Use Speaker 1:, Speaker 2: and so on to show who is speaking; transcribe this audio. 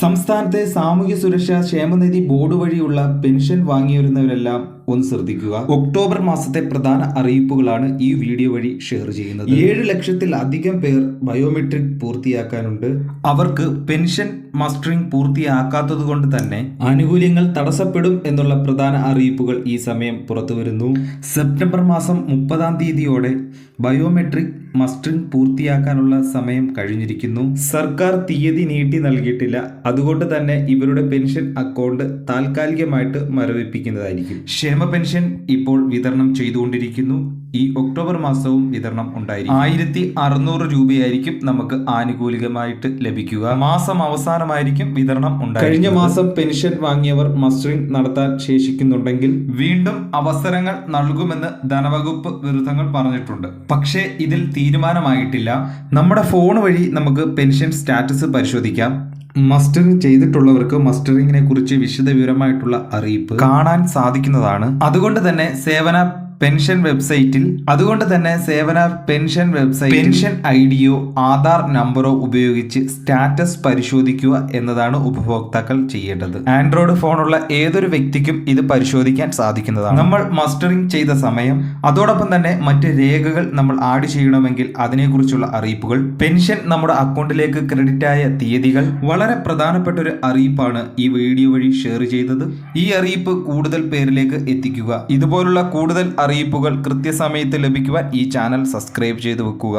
Speaker 1: സംസ്ഥാനത്തെ സാമൂഹ്യ സുരക്ഷാ ക്ഷേമനിധി ബോർഡ് വഴിയുള്ള പെൻഷൻ വാങ്ങിവരുന്നവരെല്ലാം ഒന്ന് ശ്രദ്ധിക്കുക. ഒക്ടോബർ മാസത്തെ പ്രധാന അറിയിപ്പുകളാണ് ഈ വീഡിയോ വഴി ഷെയർ ചെയ്യുന്നത്. ഏഴ് ലക്ഷത്തിൽ അധികം പേർ ബയോമെട്രിക് പൂർത്തിയാക്കാനുണ്ട്. അവർക്ക് പെൻഷൻ മസ്റ്ററിംഗ് പൂർത്തിയാക്കാത്തത് കൊണ്ട് തന്നെ ആനുകൂല്യങ്ങൾ തടസ്സപ്പെടും എന്നുള്ള പ്രധാന അറിയിപ്പുകൾ ഈ സമയം പുറത്തുവരുന്നു. സെപ്റ്റംബർ മാസം മുപ്പതാം തീയതിയോടെ ബയോമെട്രിക് മസ്റ്ററിംഗ് പൂർത്തിയാക്കാനുള്ള സമയം കഴിഞ്ഞിരിക്കുന്നു. സർക്കാർ തീയതി നീട്ടി നൽകിയിട്ടില്ല. അതുകൊണ്ട് തന്നെ ഇവരുടെ പെൻഷൻ അക്കൗണ്ട് താൽക്കാലികമായിട്ട് മരവിപ്പിക്കുന്നതായിരിക്കും. ക്ഷേമ പെൻഷൻ ഇപ്പോൾ വിതരണം ചെയ്തുകൊണ്ടിരിക്കുന്നു. ഈ ഒക്ടോബർ മാസവും വിതരണം ഉണ്ടായിരിക്കും. ആയിരത്തി അറുന്നൂറ് രൂപയായിരിക്കും നമുക്ക് ആനുകൂലികമായിട്ട് ലഭിക്കുക. മാസം അവസാനമായിരിക്കും വിതരണം ഉണ്ടായി കഴിഞ്ഞ മാസം പെൻഷൻ വാങ്ങിയവർ മസ്റ്ററിംഗ് നടത്താൻ ശേഷിക്കുന്നുണ്ടെങ്കിൽ വീണ്ടും അവസരങ്ങൾ നൽകുമെന്ന് ധനവകുപ്പ് വിരുദ്ധങ്ങൾ പറഞ്ഞിട്ടുണ്ട്. പക്ഷേ ഇതിൽ തീരുമാനമായിട്ടില്ല. നമ്മുടെ ഫോൺ വഴി നമുക്ക് പെൻഷൻ സ്റ്റാറ്റസ് പരിശോധിക്കാം. മസ്റ്ററിംഗ് ചെയ്തിട്ടുള്ളവർക്ക് മസ്റ്ററിങ്ങിനെ കുറിച്ച് വിശദവിവരമായിട്ടുള്ള അറിയിപ്പ് കാണാൻ സാധിക്കുന്നതാണ്. അതുകൊണ്ട് തന്നെ സേവന പെൻഷൻ വെബ്സൈറ്റിൽ അതുകൊണ്ട് തന്നെ സേവന പെൻഷൻ വെബ്സൈറ്റ് പെൻഷൻ ഐ ഡിയോ ആധാർ നമ്പറോ ഉപയോഗിച്ച് സ്റ്റാറ്റസ് പരിശോധിക്കുക എന്നതാണ് ഉപഭോക്താക്കൾ ചെയ്യേണ്ടത്. ആൻഡ്രോയിഡ് ഫോണുള്ള ഏതൊരു വ്യക്തിക്കും ഇത് പരിശോധിക്കാൻ സാധിക്കുന്നതാണ്. നമ്മൾ മസ്റ്ററിംഗ് ചെയ്ത സമയം അതോടൊപ്പം തന്നെ മറ്റ് രേഖകൾ നമ്മൾ ആഡ് ചെയ്യണമെങ്കിൽ അതിനെക്കുറിച്ചുള്ള അറിയിപ്പുകൾ പെൻഷൻ നമ്മുടെ അക്കൗണ്ടിലേക്ക് ക്രെഡിറ്റ് ആയ തീയതികൾ വളരെ പ്രധാനപ്പെട്ട ഒരു അറിയിപ്പാണ് ഈ വീഡിയോ വഴി ഷെയർ ചെയ്തത്. ഈ അറിയിപ്പ് കൂടുതൽ പേരിലേക്ക് എത്തിക്കുക. ഇതുപോലുള്ള കൂടുതൽ അറിയിപ്പുകൾ കൃത്യസമയത്ത് ലഭിക്കുവാൻ ഈ ചാനൽ സബ്സ്ക്രൈബ് ചെയ്തു വെക്കുക.